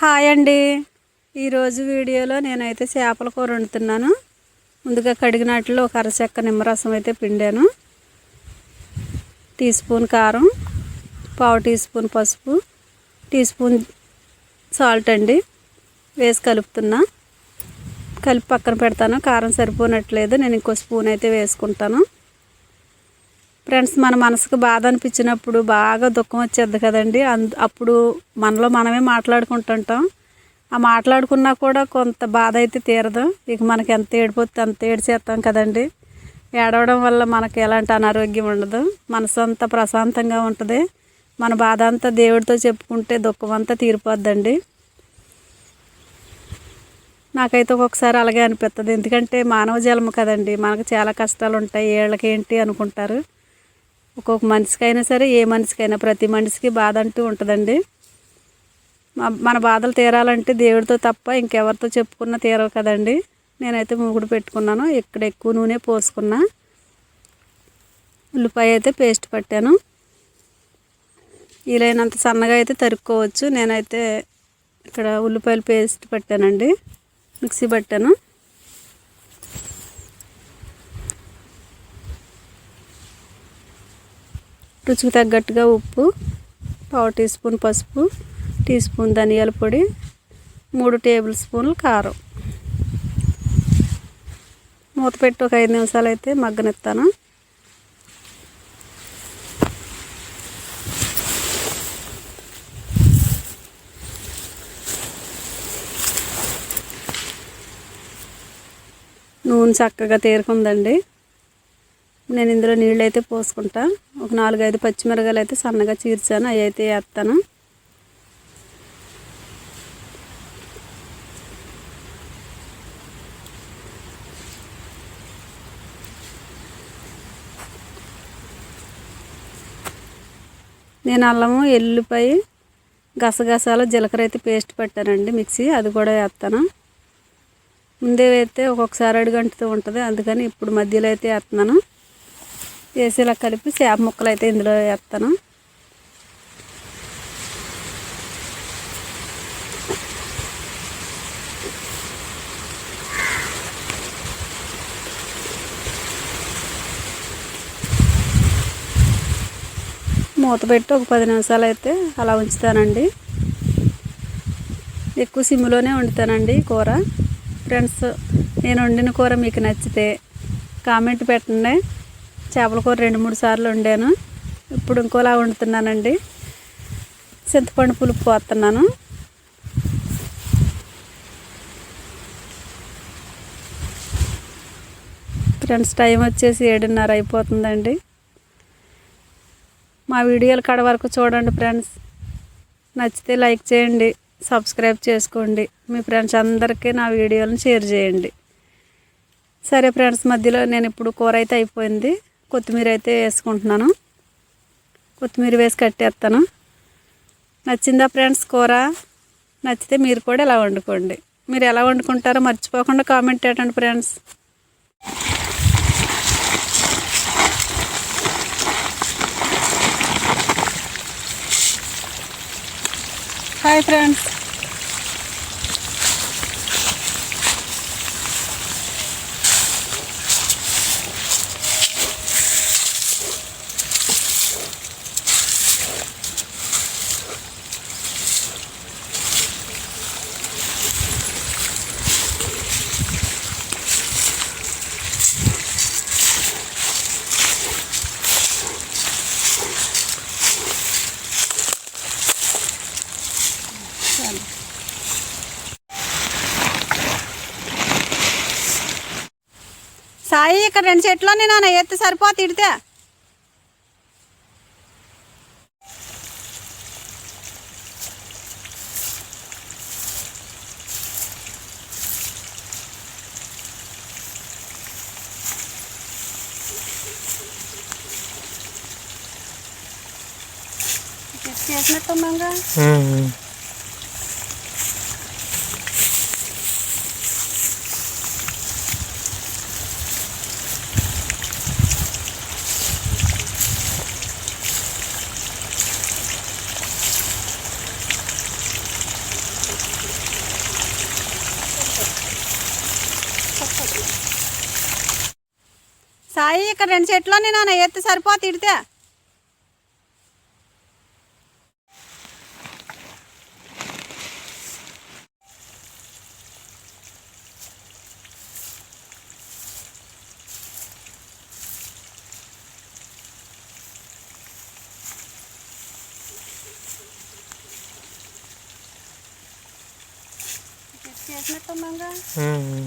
Hi అండి. ఈరోజు వీడియోలో నేనైతే చేపల కూర వండుతున్నాను. ముందుగా కడిగినట్లు ఒక అరచెక్క నిమ్మరసం అయితే పిండాను. టీ స్పూన్ కారం పావు టీ స్పూన్ పసుపు టీ స్పూన్ సాల్ట్ అండి. వేసి కలుపుతున్నా. కలిపి పక్కన పెడతాను. కారం సరిపోనట్లేదు. నేను ఇంకో స్పూన్ అయితే వేసుకుంటాను. ఫ్రెండ్స్ మన మనసుకు బాధ అనిపించినప్పుడు బాగా దుఃఖం వచ్చేది కదండి. అందు అప్పుడు మనలో మనమే మాట్లాడుకుంటుంటాం. ఆ మాట్లాడుకున్నా కూడా కొంత బాధ అయితే తీరదు. ఇక మనకి ఎంత ఏడిపోతే అంత ఏడిచేస్తాం కదండి. ఏడవడం వల్ల మనకి ఎలాంటి అనారోగ్యం ఉండదు. మనసు అంతా ప్రశాంతంగా ఉంటుంది. మన బాధ అంతా దేవుడితో చెప్పుకుంటే దుఃఖం అంతా తీరిపోద్దండి. నాకైతే ఒక్కొక్కసారి అలాగే అనిపిస్తుంది ఎందుకంటే మానవ జన్మ కదండి. మనకు చాలా కష్టాలు ఉంటాయి ఏళ్ళకేంటి అనుకుంటారు. ఒక్కొక్క మనిషికైనా సరే ఏ మనిషికైనా ప్రతి మనిషికి బాధ అంటూ ఉంటుందండి. మన బాధలు తీరాలంటే దేవుడితో తప్ప ఇంకెవరితో చెప్పుకున్నా తీరవు కదండి. నేనైతే మూగుడు పెట్టుకున్నాను ఇక్కడ ఎక్కువ నూనె పోసుకున్నా. ఉల్లిపాయ అయితే పేస్ట్ పట్టాను. వీలైనంత సన్నగా అయితే తరుక్కోవచ్చు. నేనైతే ఇక్కడ ఉల్లిపాయలు పేస్ట్ పట్టానండి. మిక్సీ పట్టాను. రుచికి తగ్గట్టుగా ఉప్పు పావు టీ స్పూన్ పసుపు టీ స్పూన్ ధనియాల పొడి మూడు టేబుల్ స్పూన్లు కారం. మూత పెట్టి ఒక ఐదు నిమిషాలు అయితే మగ్గనిస్తాను. నూనె చక్కగా తేరుకుందండి. నేను ఇందులో నీళ్ళు అయితే పోసుకుంటా. ఒక నాలుగైదు పచ్చిమిరకాయలు అయితే సన్నగా చీర్చాను. అవి అయితే వేస్తాను నేను అల్లము ఎల్లుపై గసగసాలు జీలకర్ర అయితే పేస్ట్ పెట్టానండి మిక్సీ. అది కూడా వేస్తాను ముందే వేస్తే ఒక్కొక్కసారి అడుగంటుతూ ఉంటుంది అందుకని ఇప్పుడు మధ్యలో అయితే వేస్తున్నాను వేసి ఇలా కలిపి చేప ముక్కలు అయితే ఇందులో వేస్తాను. మూత పెట్టి ఒక పది నిమిషాలు అయితే అలా ఉంచుతానండి. ఎక్కువ సిమ్లోనే వండుతానండి కూర. ఫ్రెండ్స్ నేను వండిన కూర మీకు నచ్చితే కామెంట్ పెట్టండి. చేపల కూర రెండు మూడు సార్లు వండాను. ఇప్పుడు ఇంకోలా వండుతున్నానండి. చింతపండు పులుపు పోతున్నాను ఫ్రెండ్స్ టైం వచ్చేసి ఏడున్నర అయిపోతుందండి. మా వీడియోలు కడ వరకు చూడండి ఫ్రెండ్స్. నచ్చితే లైక్ చేయండి సబ్స్క్రైబ్ చేసుకోండి. మీ ఫ్రెండ్స్ అందరికీ నా వీడియోలను షేర్ చేయండి. సరే ఫ్రెండ్స్ మధ్యలో నేను ఇప్పుడు కూర అయితే అయిపోయింది. కొత్తిమీర అయితే వేసుకుంటున్నాను. కొత్తిమీర వేసి కట్టేస్తాను. నచ్చిందా ఫ్రెండ్స్ కూర? నచ్చితే మీరు కూడా ఇలా వండుకోండి. మీరు ఎలా వండుకుంటారో మర్చిపోకుండా కామెంట్ పెట్టండి ఫ్రెండ్స్. Hi friends. సాయి ఇక్కడ రెండు చెట్లు నాన్న. ఎత్తి సరిపోతే ఇడితే చేసినట్టున్నాగా సాయి ఇక్కడ రెండు చెట్లు ఉన్నాయి నాన్న ఎత్తి సరిపోతే ఇడితే చేసినట్టున్నాగా ఉమ్.